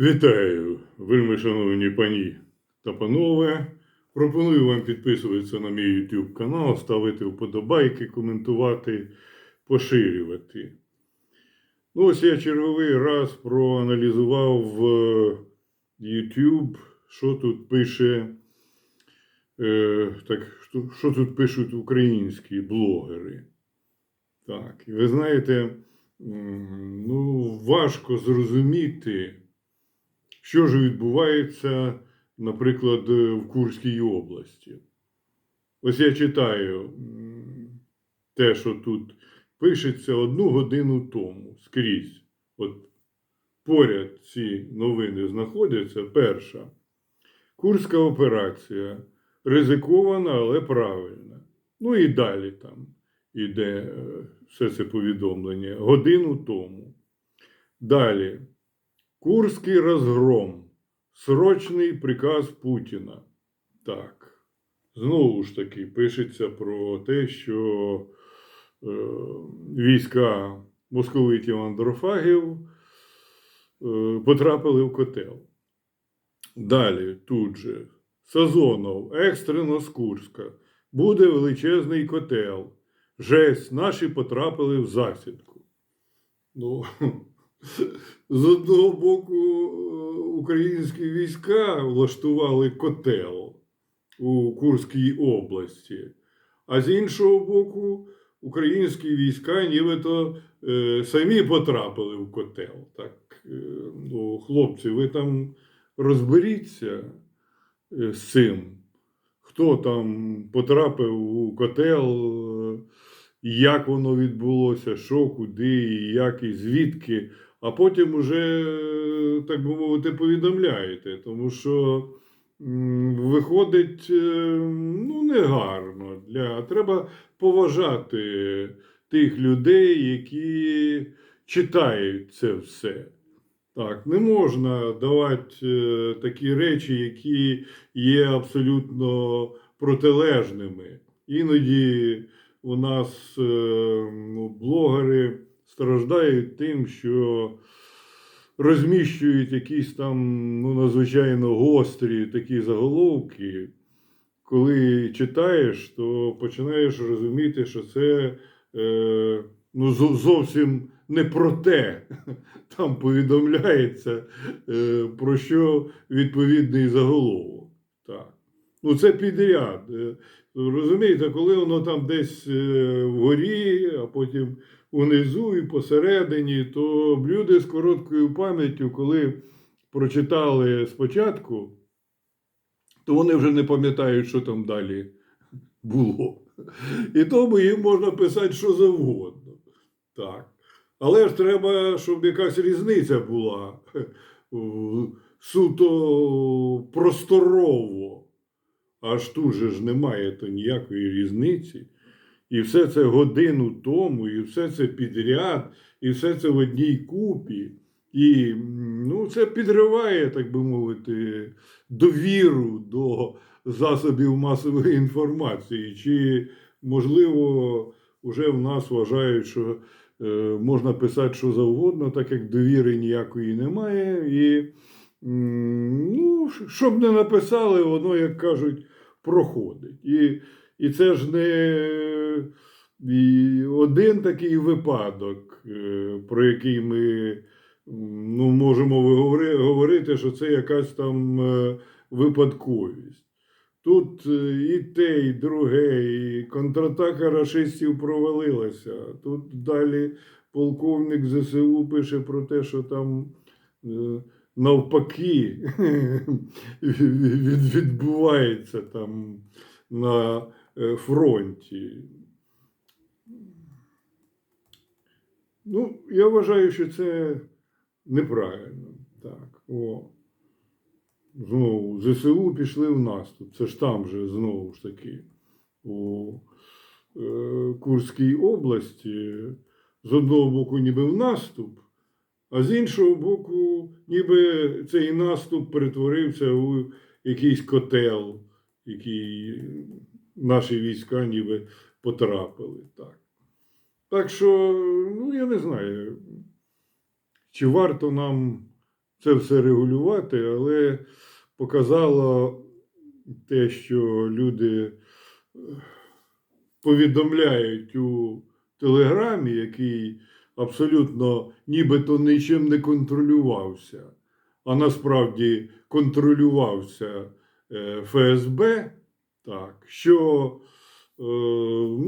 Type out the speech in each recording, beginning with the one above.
Вітаю, вельми шановні пані та панове. Пропоную вам підписуватися на мій YouTube канал, ставити вподобайки, коментувати, поширювати. Ну, ось я черговий раз проаналізував е, YouTube, що тут пише, е, так, що, що тут пишуть українські блогери. Так, і ви знаєте, ну, важко зрозуміти. Що ж відбувається, наприклад, е, в Курській області? Ось я читаю те, що тут пишеться одну годину тому скрізь. От поряд ці новини знаходяться. Перша. Курська операція ризикована, але правильна. Ну і далі там іде е, все це повідомлення. Годину тому. Далі. Курський розгром. Срочний приказ Путіна. Так. Знову ж таки, пишеться про те, що е, війська московитів андрофагів е, потрапили в котел. Далі, тут же, Сазонов, екстрено з Курська. Буде величезний котел. Жесть, наші потрапили в засідку. Ну, з одного боку, е, українські війська влаштували котел у Курській області, а з іншого боку, українські війська нібито е, самі потрапили в котел. Так, е, ну, хлопці, ви там розберіться е, з цим, хто там потрапив у котел, як воно відбулося, що, куди, як і звідки а потім уже, так би мовити, повідомляєте, тому що виходить е, ну, негарно. Для... Треба поважати тих людей, які читають це все. Так, не можна давати е, такі речі, які є абсолютно протилежними. Іноді у нас е, ну, блогери страждають тим, що розміщують якісь там ну, надзвичайно гострі такі заголовки. Коли читаєш, то починаєш розуміти, що це е, ну, зовсім не про те. Там повідомляється, е, про що відповідний заголовок. Так. Ну, це підряд. Е, Розумієте, коли воно там десь е, вгорі, а потім унизу і посередині, то люди з короткою пам'яттю, коли прочитали спочатку, то вони вже не пам'ятають, що там далі було. І тому їм можна писати що завгодно. Так. Але ж треба, щоб якась різниця була суто просторово. Аж тут же ж немає то ніякої різниці. І все це годину тому, і все це підряд, і все це в одній купі. І ну, це підриває, так би мовити, довіру до засобів масової інформації. Чи, можливо, вже в нас вважають, що е, можна писати що завгодно, так як довіри ніякої немає. І ну, щоб не написали, воно, як кажуть, проходить. І і це ж не і один такий випадок, е, про який ми ну, можемо говорити, що це якась там е, випадковість. Тут е, і те, і друге, і контратака рашистів провалилася. Тут далі полковник ЗСУ пише про те, що там навпаки від- відбувається там на е, фронті. Ну, я вважаю, що це неправильно. Так, о. Знову ЗСУ пішли в наступ. Це ж там же знову ж таки у е, Курській області. З одного боку, ніби в наступ, а з іншого боку, ніби цей наступ перетворився у якийсь котел, який наші війська ніби потрапили. Так, так що, ну я не знаю, чи варто нам це все регулювати, але показало те, що люди е, повідомляють у Телеграмі, який абсолютно нібито нічим не контролювався, а насправді контролювався е, ФСБ, так, що е,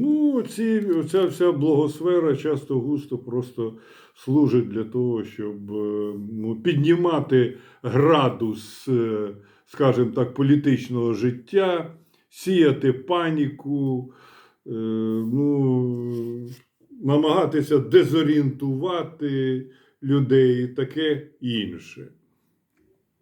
ну, ці, ця вся благосфера часто густо просто служить для того, щоб е, ну, піднімати градус, скажімо так, політичного життя, сіяти паніку, ну, намагатися дезорієнтувати людей таке інше.